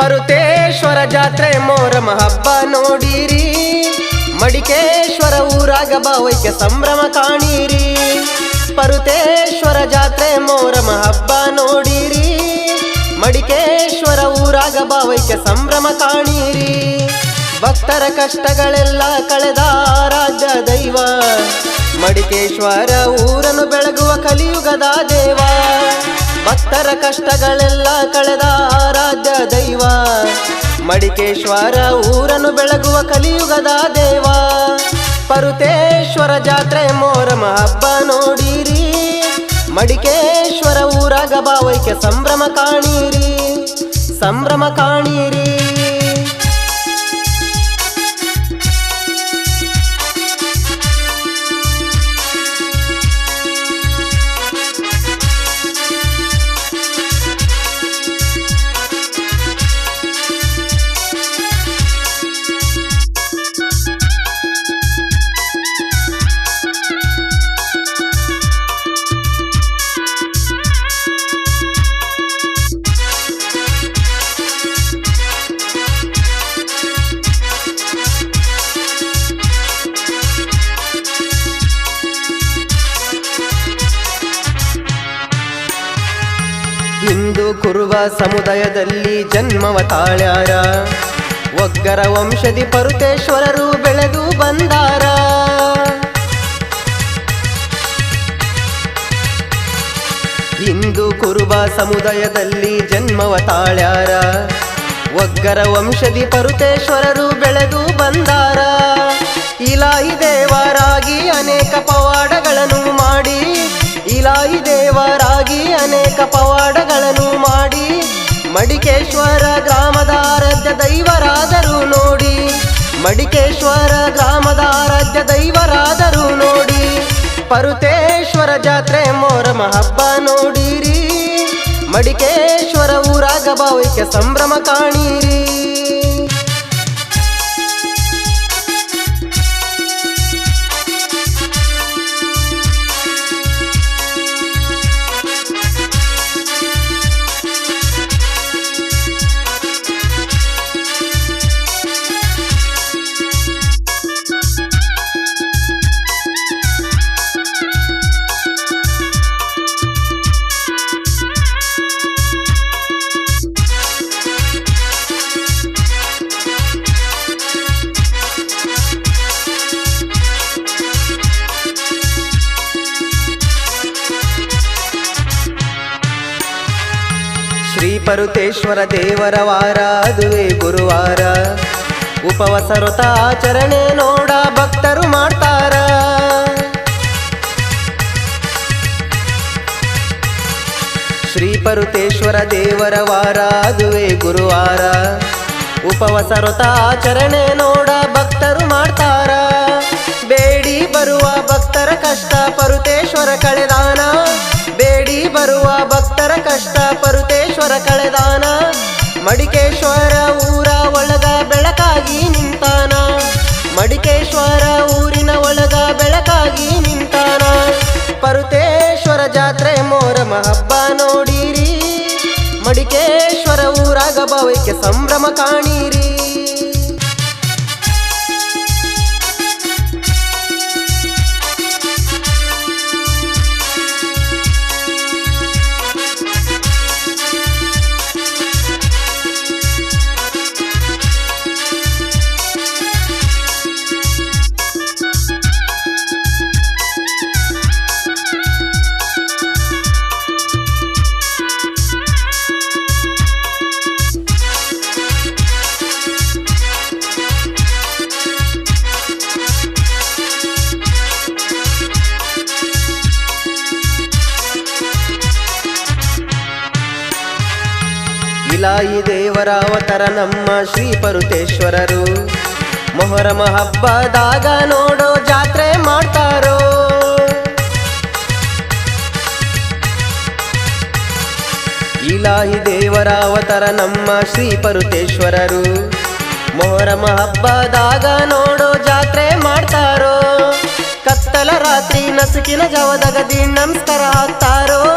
ಪರುತೇಶ್ವರ ಜಾತ್ರೆ ಮೋರ ಹಬ್ಬ ನೋಡಿರಿ. ಮಡಿಕೇಶ್ವರ ಊರಾಗ ಭಾವೈಕ್ಯ ಸಂಭ್ರಮ ಕಾಣಿರಿ. ಪರುತೇಶ್ವರ ಜಾತ್ರೆ ಮೋರ ಹಬ್ಬ ನೋಡಿರಿ. ಮಡಿಕೇಶ್ವರ ಊರಾಗ ಭಾವೈಕ್ಯ ಸಂಭ್ರಮ ಕಾಣಿರಿ. ಭಕ್ತರ ಕಷ್ಟಗಳೆಲ್ಲ ಕಳೆದ ರಾಜ ದೈವ. ಮಡಿಕೇಶ್ವರ ಊರನ್ನು ಬೆಳಗುವ ಕಲಿಯುಗದ ದೇವ. ಭಕ್ತರ ಕಷ್ಟಗಳೆಲ್ಲ ಕಳೆದ ಆರಾಧ್ಯ ದೈವ. ಮಡಿಕೇಶ್ವರ ಊರನ್ನು ಬೆಳಗುವ ಕಲಿಯುಗದ ದೇವ. ಪರುತೇಶ್ವರ ಜಾತ್ರೆ ಮೋರಮ ಹಬ್ಬ ನೋಡಿರಿ. ಮಡಿಕೇಶ್ವರ ಊರಾಗ ಭಾವೈಕ್ಯ ಸಂಭ್ರಮ ಕಾಣೀರಿ. ಸಂಭ್ರಮ ಕಾಣಿರಿ. ಕುರುಬ ಸಮುದಾಯದಲ್ಲಿ ಜನ್ಮವ ತಾಳ್ಯಾರ ಒಗ್ಗರ ವಂಶದಿ ಪರುತೇಶ್ವರರು ಬೆಳೆದು ಬಂದಾರ. ಇಂದು ಕುರುಬ ಸಮುದಾಯದಲ್ಲಿ ಜನ್ಮವ ತಾಳ್ಯಾರ ಒಗ್ಗರ ವಂಶದಿ ಪರುತೇಶ್ವರರು ಬೆಳೆದು ಬಂದಾರ. ಇಲಾಯಿ ದೇವರಾಗಿ ಅನೇಕ ಪವಾಡಗಳನ್ನು ಮಾಡಿ, ಇಲಾಯಿ ದೇವರಾಗಿ ಅನೇಕ ಪವಾಡಗಳನ್ನು ಮಡಿಕೇಶ್ವರ ಗ್ರಾಮದ ಆರಾಧ್ಯ ದೈವರಾದರು ನೋಡಿ. ಮಡಿಕೇಶ್ವರ ಗ್ರಾಮದ ಆರಾಧ್ಯ ದೈವರಾದರು ನೋಡಿ. ಪರುತೇಶ್ವರ ಜಾತ್ರೆ ಮೋರ ಹಬ್ಬ ನೋಡಿರಿ. ಮಡಿಕೇಶ್ವರ ಊರಾಗ ಭಾವೈಕ್ಯ ಸಂಭ್ರಮ ಕಾಣಿರಿ. ಪರುತೇಶ್ವರ ದೇವರ ವಾರ ಗುರುವಾರ. ಉಪವಾಸ ಆಚರಣೆ ನೋಡ, ಭಕ್ತರು ಮಾಡ್ತಾರ. ಶ್ರೀ ಪರುತೇಶ್ವರ ದೇವರ ವಾರ ಗುರುವಾರ. ಉಪವಾಸ ಆಚರಣೆ ನೋಡ, ಭಕ್ತರು ಮಾಡ್ತಾರ. ಬೇಡಿ ಬರುವ ಭಕ್ತರ ಕಷ್ಟ, ಪರುತೇಶ್ವರ ಕಳೆದಾನ. ಬರುವ ಭಕ್ತರ ಕಷ್ಟ, ಪರುತೇಶ್ವರ ಕಳೆದಾನ. ಮಡಿಕೇಶ್ವರ ಊರ ಒಳಗ ಬೆಳಕಾಗಿ ನಿಂತಾನ. ಮಡಿಕೇಶ್ವರ ಊರಿನ ಒಳಗ ಬೆಳಕಾಗಿ ನಿಂತಾನ. ಪರುತೇಶ್ವರ ಜಾತ್ರೆ ಮೋರಮ ಹಬ್ಬ ನೋಡಿರಿ. ಮಡಿಕೇಶ್ವರ ಊರಾಗ ಭಾವಕ್ಕೆ ಸಂಭ್ರಮ ಕಾಣಿರಿ. ಇಲಾಯಿ ದೇವರ ಅವತರ ನಮ್ಮ ಶ್ರೀ ಪರುತೇಶ್ವರರು. ಮೊಹರಮ ಹಬ್ಬದಾಗ ನೋಡೋ ಜಾತ್ರೆ ಮಾಡ್ತಾರೋ. ಇಲಾಹಿ ದೇವರ ಅವತರ ನಮ್ಮ ಶ್ರೀ ಪರುತೇಶ್ವರರು. ಮೊಹರಮ ಹಬ್ಬದಾಗ ನೋಡೋ ಜಾತ್ರೆ ಮಾಡ್ತಾರೋ. ಕತ್ತಲ ರಾತ್ರಿ ನಸುಕಿನ ಜಾವದಾಗ ದೀನ್ ನಮಸ್ಕಾರ ಹಾಕ್ತಾರೋ.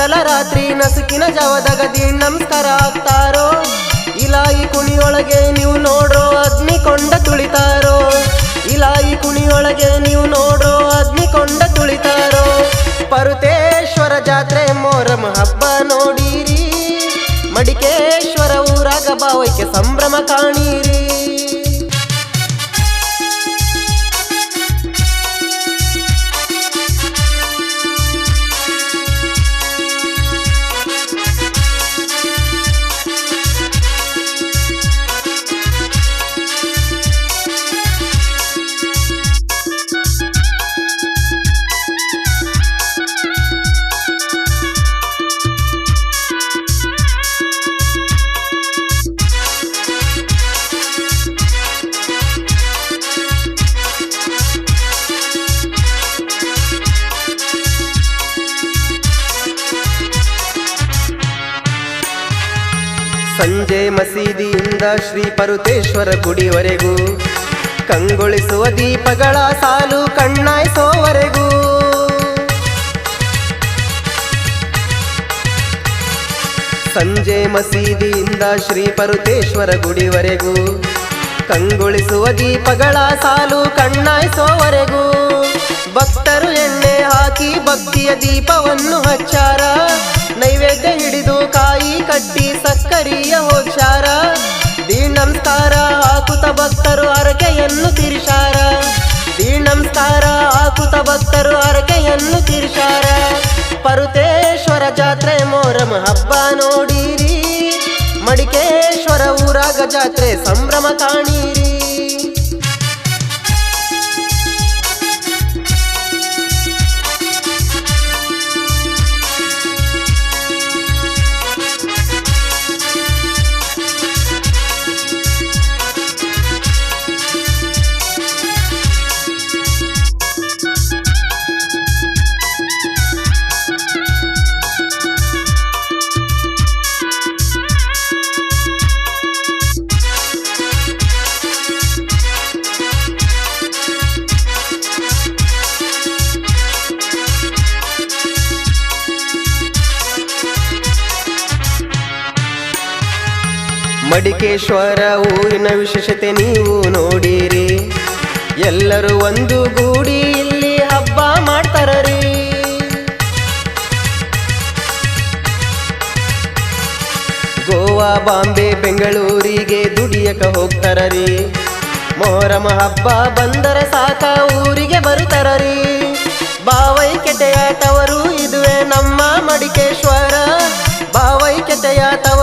ಕತ್ತಲ ರಾತ್ರಿ ನಸುಕಿನ ಜವದಗದಿ ನಮಸ್ಕಾರ ಆಗ್ತಾರೋ? ಇಲಾಯಿ ಕುಣಿಯೊಳಗೆ ನೀವು ನೋಡ್ರೋ ಅಗ್ನಿ ಕೊಂಡ ತುಳಿತಾರೋ? ಇಲಾಯಿ ಕುಣಿಯೊಳಗೆ ನೀವು ನೋಡ್ರೋ ಅಗ್ನಿ ಕೊಂಡ ತುಳಿತಾರೋ? ಪರುತೇಶ್ವರ ಜಾತ್ರೆ ಮೋರಮ ಹಬ್ಬ ನೋಡಿರಿ. ಮಡಿಕೇಶ್ವರ ಊರಾಗ ಭಾವೈಕ್ಯ ಸಂಭ್ರಮ ಕಾಣೀರಿ. ಸಂಜೆ ಮಸೀದಿಯಿಂದ ಶ್ರೀ ಪರುತೇಶ್ವರ ಗುಡಿವರೆಗೂ, ಕಂಗೊಳಿಸುವ ದೀಪಗಳ ಸಾಲು ಕಣ್ಣಾಯಿಸೋವರೆಗೂ. ಸಂಜೆ ಮಸೀದಿಯಿಂದ ಶ್ರೀ ಪರುತೇಶ್ವರ ಗುಡಿವರೆಗೂ, ಕಂಗೊಳಿಸುವ ದೀಪಗಳ ಸಾಲು ಕಣ್ಣಾಯಿಸೋವರೆಗೂ. ಭಕ್ತರು ಎಣ್ಣೆ ಹಾಕಿ ಭಕ್ತಿಯ ದೀಪವನ್ನು ಹಚ್ಚಾರ, ನೈವೇದ್ಯ ಹಿಡಿದು ಭಕ್ತರು ಹರಕೆಯನ್ನು ತೀರ್ಸಾರ. ಪರುತೇಶ್ವರ ಜಾತ್ರೆ ಮೋರಮ ಹಬ್ಬ ನೋಡಿರಿ. ಮಡಿಕೇಶ್ವರ ಊರಾಗ ಜಾತ್ರೆ ಸಂಭ್ರಮ ಕಾಣೀರಿ. ಮಡಿಕೇಶ್ವರ ಊರಿನ ವಿಶೇಷತೆ ನೀವು ನೋಡಿರಿ. ಎಲ್ಲರೂ ಒಂದು ಗೂಡಿ ಇಲ್ಲಿ ಹಬ್ಬ ಮಾಡ್ತಾರೀ ಗೋವಾ, ಬಾಂಬೆ, ಬೆಂಗಳೂರಿಗೆ ದುಡಿಯಕ ಹೋಗ್ತಾರರಿ. ಮೊಹರಮ ಹಬ್ಬ ಬಂದರ ಸಾಕ ಊರಿಗೆ ಬರುತ್ತಾರರಿ. ಬಾವೈಕೆಟೆಯ ತವರು ಇದುವೆ ನಮ್ಮ ಮಡಿಕೇಶ್ವರ. ಬಾವೈಕೆಟೆಯ ತವರು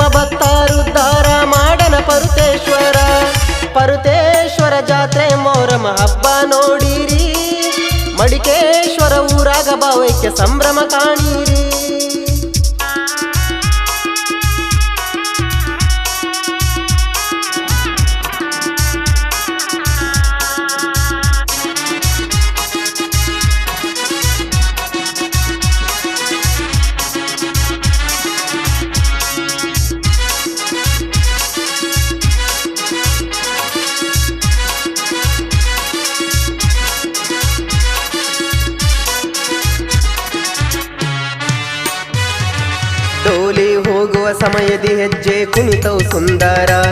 ಸರ್ವಧರ್ಮ ಭಕ್ತಾರುದ್ಧಾರ ಮಾಡನ ಪರುತೇಶ್ವರ. ಪರುತೇಶ್ವರ ಜಾತ್ರೆ ಮೋರಮ ಹಬ್ಬ ನೋಡಿರಿ. ಮಡಿಕೇಶ್ವರ ಊರಾಗ ಭಾವೈಕ್ಯ ಸಂಭ್ರಮ ಕಾಣೀರಿ. ಸಮಯದಿ ಹೆಜ್ಜೆ ಕುಣಿತವು ಸುಂದರ.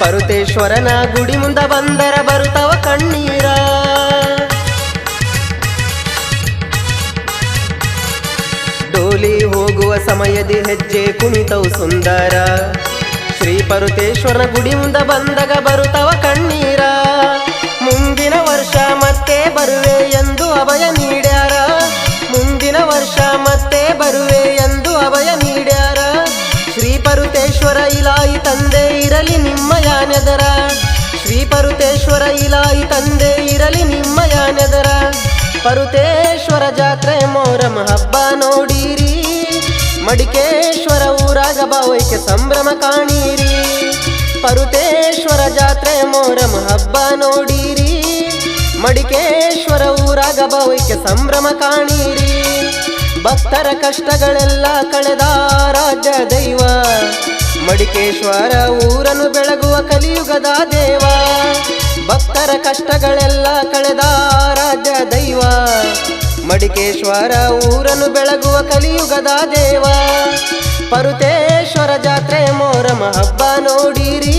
ಪರುತೇಶ್ವರನ ಗುಡಿ ಮುಂದ ಬಂದರ ಬರುತ್ತವ ಕಣ್ಣೀರ. ಡೋಲಿ ಹೋಗುವ ಸಮಯದಿ ಹೆಜ್ಜೆ ಕುಣಿತವು ಸುಂದರ. ಶ್ರೀ ಪರುತೇಶ್ವರನ ಗುಡಿ ಮುಂದ ಬಂದಾಗ ಬರುತ್ತವ ಕಣ್ಣೀರ. ಮುಂದಿನ ವರ್ಷ ಮತ್ತೆ ಬರುವೆ ಎಂದು ಅಭಯ ನೀಡ್ಯಾರ. ಮುಂದಿನ ವರ್ಷ ಮತ್ತೆ ಬರುವೆ ಎಂದು ಅಭಯ ನೀಡ್ಯಾರ. ಪರುತೇಶ್ವರ ಇಲಾಯಿ ತಂದೆ ಇರಲಿ ನಿಮ್ಮ ಯಾನೆದರ ಶ್ರೀ ಪರುತೇಶ್ವರ ಇಲಾಯಿ ತಂದೆ ಇರಲಿ ನಿಮ್ಮ ಯಾನೆದರ ಪರುತೇಶ್ವರ ಜಾತ್ರೆ ಮೋರಮ ಹಬ್ಬ ನೋಡಿರಿ. ಮಡಿಕೇಶ್ವರ ಊರಾಗ ಭಾವೈಕೆ ಸಂಭ್ರಮ ಕಾಣೀರಿ. ಪರುತೇಶ್ವರ ಜಾತ್ರೆ ಮೋರಮ ಹಬ್ಬ ನೋಡಿರಿ. ಮಡಿಕೇಶ್ವರ ಊರಾಗ ಭಾವೈಕೆ ಸಂಭ್ರಮ ಕಾಣೀರಿ. ಭಕ್ತರ ಕಷ್ಟಗಳೆಲ್ಲ ಕಳೆದ ರಾಜ್ಯ ದೈವ. ಮಡಿಕೇಶ್ವರ ಊರನ್ನು ಬೆಳಗುವ ಕಲಿಯುಗದ ದೇವ. ಭಕ್ತರ ಕಷ್ಟಗಳೆಲ್ಲ ಕಳೆದ ರಾಜ ದೈವ. ಮಡಿಕೇಶ್ವರ ಊರನ್ನು ಬೆಳಗುವ ಕಲಿಯುಗದ ದೇವ. ಪರುತೇಶ್ವರ ಜಾತ್ರೆ ಮೋರಮ ಹಬ್ಬ ನೋಡಿರಿ.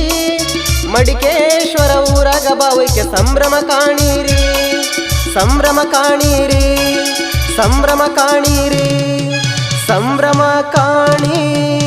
ಮಡಿಕೇಶ್ವರ ಊರಾಗ ಭಾವೈಕ್ಯ ಸಂಭ್ರಮ ಕಾಣೀರಿ. ಸಂಭ್ರಮ ಕಾಣೀರಿ ಸಂಭ್ರಮ ಕಾಣೀರಿ, ಸಂಭ್ರಮ ಕಾಣಿರಿ.